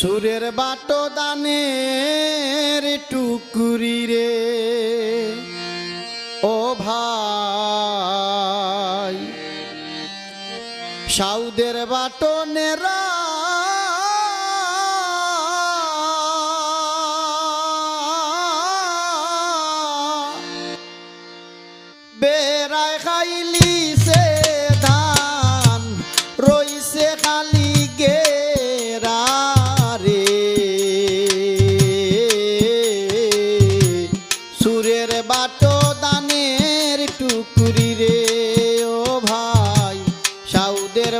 সুরের বাটো দানের টুকুরি রে। ও ভাই সাউদের বাটো নেরা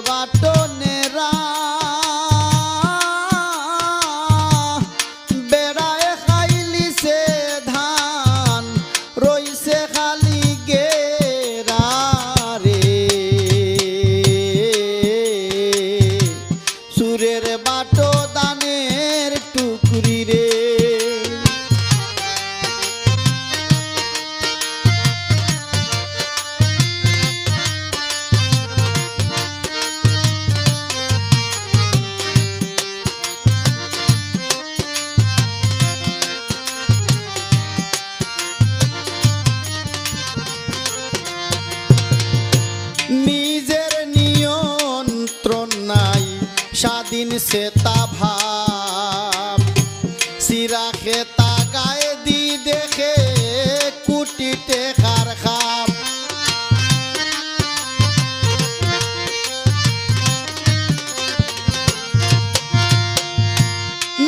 সাউদের বাটো নেরা বেড়ায় খাইলি ধান রইছে খালি গেরা রে। সুরের বাটো দানের স্বাধীন সেতা ভাব। সিরা খেতা গায়ে দি দেখে কুটিতে খার খাপ।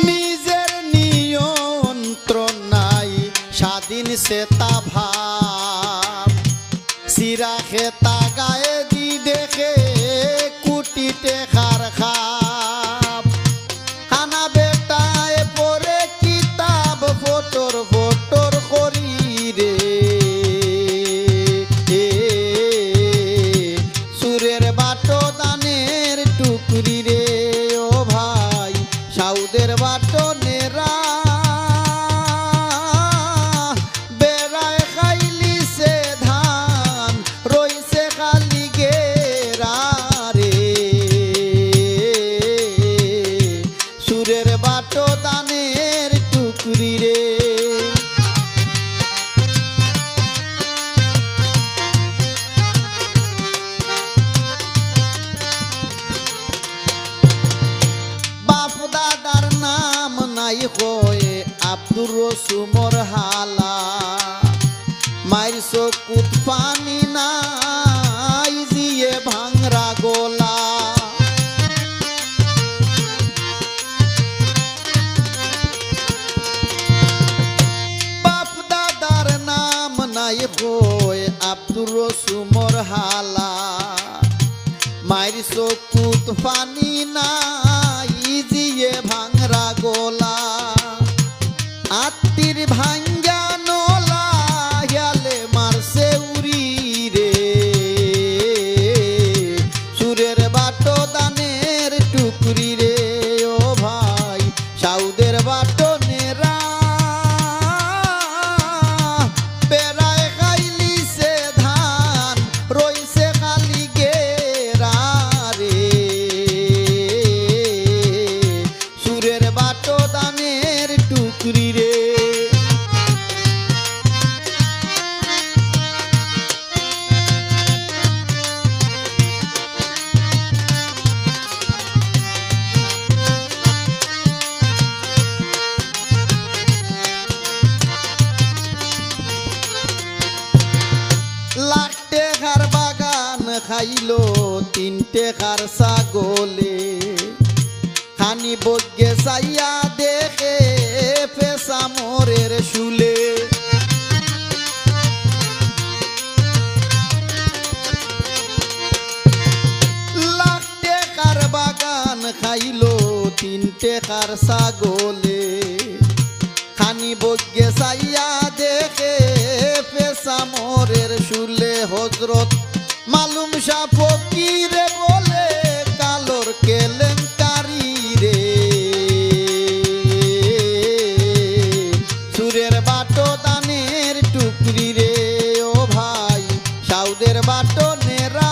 নিজের নিয়ন্ত্রণ নাই স্বাধীন সেতা ভাব। সিরা খেতা গায়ে দি দেখে কুটিতে খার সুরের নাম নাই হয়ে আব্দুর রসুমর হালা। মায়ের চকুত পানি নাই দিয়ে ভাঙরা গোলা। বাপ দাদার নাম নাই হয়ে আব্দুর রসুমর হালা। মায়ের চকুত পানি নাই ভাঙরা গোলা। আত্মীর ভাঙ্গা খাইলো তিনটে খার ছাগলে। খানি বজ্ঞে চাইয়া দেখে পেশা মোরের শুলে। বাগান খাইলো তিনটে খার ছাগলে। খানি বজ্ঞে চাইয়া দেখে পেশা মোরের শুলে হজরত মালুম শাহ ফকিরে বলে, কালোর কেলেঙ্কারি রে। সুরের বাটো দানের টুকরি রে, ও ভাই, সাউদের বাটো নেরা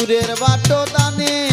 দূরের বাটো দানে